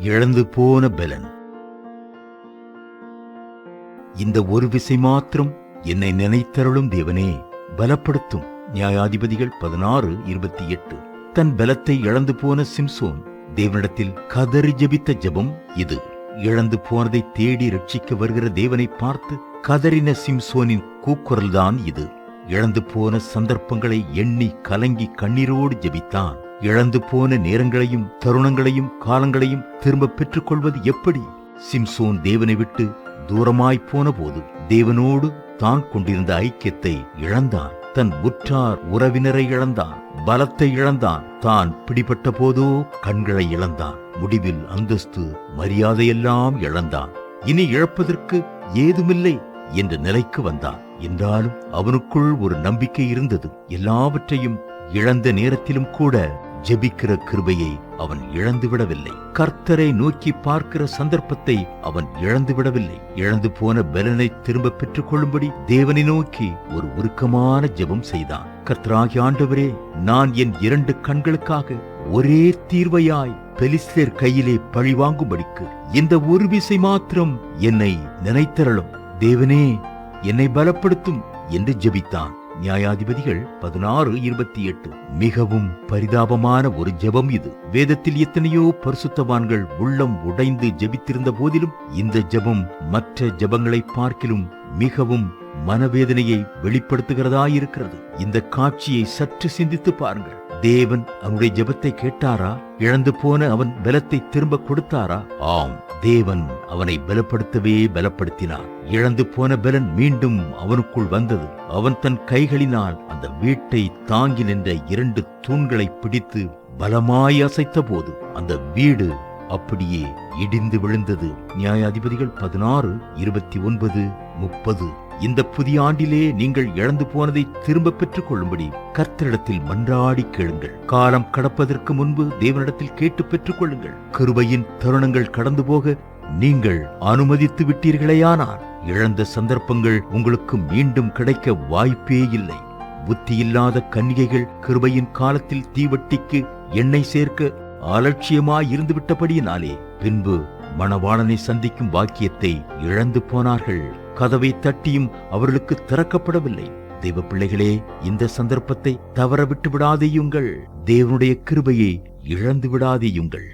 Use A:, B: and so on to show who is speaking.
A: இழந்து போன பலன். இந்த ஒரு விசை மாத்திரம் என்னை நினைத்தருளும் தேவனே பலப்படுத்தும். நியாயாதிபதிகள் பதினாறு இருபத்தி எட்டு. தன் பலத்தை இழந்து போன சிம்சோன் தேவனிடத்தில் கதறி ஜபித்த ஜெபம் இது. இழந்து போனதை தேடி ரட்சிக்க வருகிற தேவனை பார்த்து கதறின சிம்சோனின் கூக்குரல்தான் இது. இழந்து போன சந்தர்ப்பங்களை எண்ணி கலங்கி கண்ணீரோடு ஜெபித்தான். இழந்து போன நேரங்களையும் தருணங்களையும் காலங்களையும் திரும்ப பெற்றுக்கொள்வது எப்படி? சிம்சோன் தேவனை விட்டு தூரமாய் போன போது தேவனோடு தான் கொண்டிருந்த ஐக்கியத்தை இழந்தான். தன் உற்றார் உறவினரை இழந்தான். பலத்தை இழந்தான். தான் பிடிபட்ட போதோ கண்களை இழந்தான். முடிவில் அந்தஸ்து மரியாதையெல்லாம் இழந்தான். இனி இழப்பதற்கு ஏதுமில்லை என்ற நிலைக்கு வந்தான். என்றாலும் அவனுக்குள் ஒரு நம்பிக்கை இருந்தது. எல்லாவற்றையும் இழந்த நேரத்திலும் கூட ஜெபிக்கிற கிருபையை அவன் இழந்துவிடவில்லை. கர்த்தரை நோக்கி பார்க்கிற சந்தர்ப்பத்தை அவன் இழந்துவிடவில்லை. இழந்து போன பலனை திரும்ப பெற்றுக் கொள்ளும்படி தேவனை நோக்கி ஒரு உருக்கமான ஜெபம் செய்தான். கர்த்தராகி ஆண்டவரே நான் என் இரண்டு கண்களுக்காக ஒரே தீர்வையாய் பெலிஸ்தர் கையிலே பழி வாங்கும்படிக்கு இந்த ஒரு விசை மாத்திரம் என்னை நினைத்தரலும். தேவனே என்னை பலப்படுத்தும் என்று ஜெபித்தான். நியாயாதிபதிகள் பதினாறு இருபத்தி எட்டு மிகவும் பரிதாபமான ஒரு ஜெபம் இது. வேதத்தில் எத்தனையோ பரிசுத்தவான்கள் உள்ளம் உடைந்து ஜெபித்திருந்த போதிலும் இந்த ஜெபம் மற்ற ஜெபங்களை பார்க்கிலும் மிகவும் மனவேதனையை வெளிப்படுத்துகிறதாயிருக்கிறது. இந்த காட்சியை சற்று சிந்தித்து பாருங்கள். தேவன் அவனுடைய ஜெபத்தை கேட்டாரா? இழந்து போன அவன் பலத்தை திரும்ப கொடுத்தாரா? ஆம் தேவன் அவனை பலப்படுத்தவே பலப்படுத்தினார். இழந்து போன பலன் மீண்டும் அவனுக்குள் வந்தது. அவன் தன் கைகளினால் அந்த வீட்டை தாங்கி நின்ற இரண்டு தூண்களை பிடித்து பலமாய் அசைத்த போது அந்த வீடு அப்படியே இடிந்து விழுந்தது. நியாயாதிபதிகள் பதினாறு இருபத்தி ஒன்பது முப்பது. இந்த புதிய ஆண்டிலே நீங்கள் இழந்து போனதை திரும்ப பெற்றுக் கொள்ளும்படி கர்த்தரிடத்தில் மன்றாடி கேளுங்கள். காலம் கடப்பதற்கு முன்பு தேவனிடத்தில் கேட்டு பெற்றுக் கொள்ளுங்கள் கிருபையின் தருணங்கள் கடந்து போக நீங்கள் அனுமதித்து விட்டீர்களேயானால் இழந்த சந்தர்ப்பங்கள் உங்களுக்கு மீண்டும் கிடைக்க வாய்ப்பே இல்லை. புத்தியில்லாத கன்னிகைகள் கிருபையின் காலத்தில் தீவட்டிக்கு எண்ணெய் சேர்க்க அலட்சியமாய் இருந்துவிட்டபடியினாலே பின்பு மணவாளனை சந்திக்கும் வாக்கியத்தை இழந்து போனார்கள். கதவை தட்டியும் அவர்களுக்கு திறக்கப்படவில்லை. தெய்வ பிள்ளைகளே இந்த சந்தர்ப்பத்தை தவற விட்டு விடாதேயுங்கள் தேவனுடைய கிருபையை இழந்து விடாதேயுங்கள்